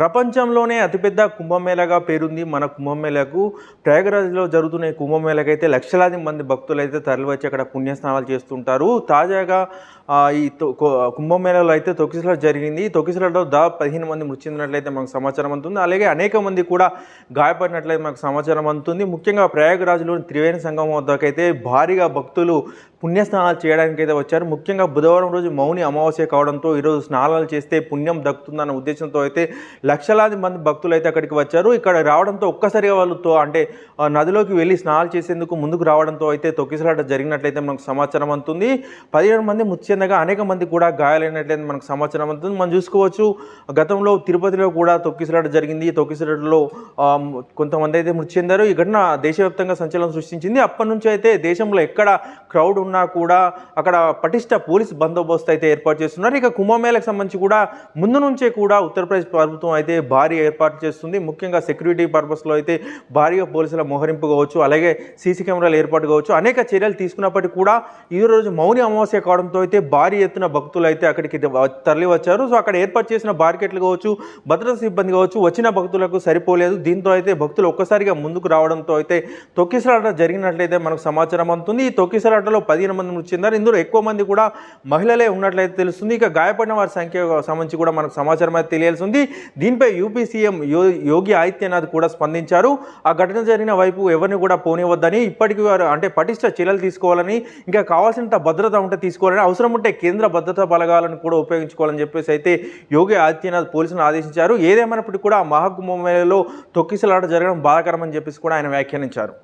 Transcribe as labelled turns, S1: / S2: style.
S1: ప్రపంచంలోనే అతిపెద్ద కుంభమేళగా పేరుంది మన కుంభమేళకు. ప్రయాగరాజ్లో జరుగుతున్న కుంభమేళకైతే లక్షలాది మంది భక్తులు అయితే తరలివచ్చి అక్కడ పుణ్యస్నానాలు చేస్తుంటారు. తాజాగా ఈ తొ- కుంభమేళలో అయితే తొక్కిసలాట జరిగింది. ఈ తొక్కిసలాటలో దాదాపు పదిహేను మంది మృతి చెందినట్లయితే మనకు సమాచారం అందుతుంది. అలాగే అనేక మంది కూడా గాయపడినట్లయితే మనకు సమాచారం అందుతుంది. ముఖ్యంగా ప్రయాగరాజులోని త్రివేణి సంగమం వద్దకైతే భారీగా భక్తులు పుణ్యస్నానాలు చేయడానికి అయితే వచ్చారు. ముఖ్యంగా బుధవారం రోజు మౌని అమావాస్య కావడంతో ఈరోజు స్నానాలు చేస్తే పుణ్యం దక్కుతుందన్న ఉద్దేశంతో అయితే లక్షలాది మంది భక్తులు అయితే అక్కడికి వచ్చారు. ఇక్కడ రావడంతో ఒక్కసారిగా వాళ్ళతో అంటే నదిలోకి వెళ్ళి స్నానాలు చేసేందుకు ముందుకు రావడంతో అయితే తొక్కిసలాట జరిగినట్లయితే మనకు సమాచారం అందుతుంది. పదిహేను మంది మృతి చెందగా అనేక మంది కూడా గాయాలైనట్లయితే మనకు సమాచారం అందుతుంది. మనం చూసుకోవచ్చు గతంలో తిరుపతిలో కూడా తొక్కిసలాట జరిగింది. తొక్కిసలాటలో కొంతమంది అయితే మృతి చెందారు. ఈ ఘటన దేశవ్యాప్తంగా సంచలనం సృష్టించింది. అప్పటి నుంచి అయితే దేశంలో ఎక్కడ క్రౌడ్ ఉన్నా కూడా అక్కడ పటిష్ట పోలీస్ బందోబస్తు అయితే ఏర్పాటు చేస్తున్నారు. ఇక కుంభమేళకు సంబంధించి కూడా ముందు నుంచే కూడా ఉత్తరప్రదేశ్ ప్రభుత్వం అయితే భారీ ఏర్పాటు చేస్తుంది. ముఖ్యంగా సెక్యూరిటీ పర్పస్లో అయితే భారీగా పోలీసుల మోహరింపు కావచ్చు అలాగే సీసీ కెమెరాలు ఏర్పాటు కావచ్చు అనేక చర్యలు తీసుకున్నప్పటికీ కూడా ఈ రోజు మౌని అమావాస్య కావడంతో అయితే భారీ ఎత్తున భక్తులు అయితే అక్కడికి తరలి వచ్చారు సో అక్కడ ఏర్పాటు చేసిన బార్కెట్లు కావచ్చు భద్రతా సిబ్బంది కావచ్చు వచ్చిన భక్తులకు సరిపోలేదు. దీంతో అయితే భక్తులు ఒక్కసారిగా ముందుకు రావడంతో అయితే తొక్కిసలాట జరిగినట్లయితే మనకు సమాచారం అందుతుంది. ఈ తొక్కిసలాటలో పదిహేను మంది మృతి చెందారు ఇందులో ఎక్కువ మంది కూడా మహిళలే ఉన్నట్లయితే తెలుస్తుంది. ఇక గాయపడిన వారి సంఖ్య సంబంధించి కూడా మనకు సమాచారం అయితే తెలియాల్సి ఉంది దీనిపై యూపీ సీఎం యో యోగి ఆదిత్యనాథ్ కూడా స్పందించారు. ఆ ఘటన జరిగిన వైపు ఎవరిని కూడా పోనివ్వద్దని ఇప్పటికీ వారు అంటే పటిష్ట చర్యలు తీసుకోవాలని ఇంకా కావాల్సినంత భద్రత ఉంటే తీసుకోవాలని అవసరం ఉంటే కేంద్ర భద్రతా బలగాలను కూడా ఉపయోగించుకోవాలని చెప్పేసి అయితే యోగి ఆదిత్యనాథ్ పోలీసులను ఆదేశించారు. ఏదేమైనప్పటికీ కూడా మహాకుంభమేళలో తొక్కిసలాట జరగడం బాధాకరమని చెప్పేసి కూడా ఆయన వ్యాఖ్యానించారు.